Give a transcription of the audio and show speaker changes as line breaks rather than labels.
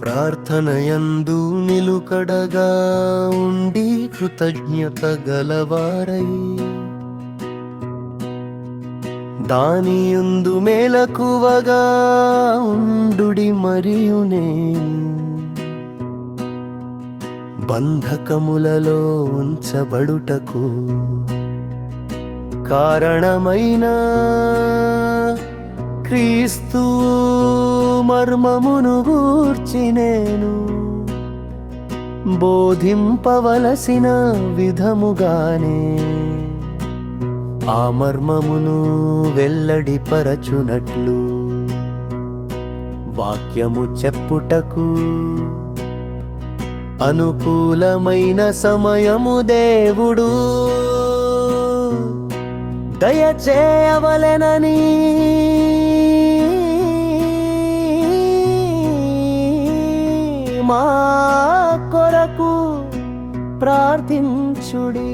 ప్రార్థనయందు నిలుకడగా ఉండి కృతజ్ఞత గలవారై. దానియుందు మేలకువగా ఉండుడి మరియునే. బంధకములలో ఉంచబడుటకు కారణమైన క్రీస్తు. మర్మమును గూర్చి నేను బోధింపవలసిన విధముగానే ఆ మర్మమును వెల్లడిపరచునట్లు వాక్యము చెప్పుటకు అనుకూలమైన సమయము దేవుడు. దయచేయవలెనని మా కొరకు ప్రార్థించుడి.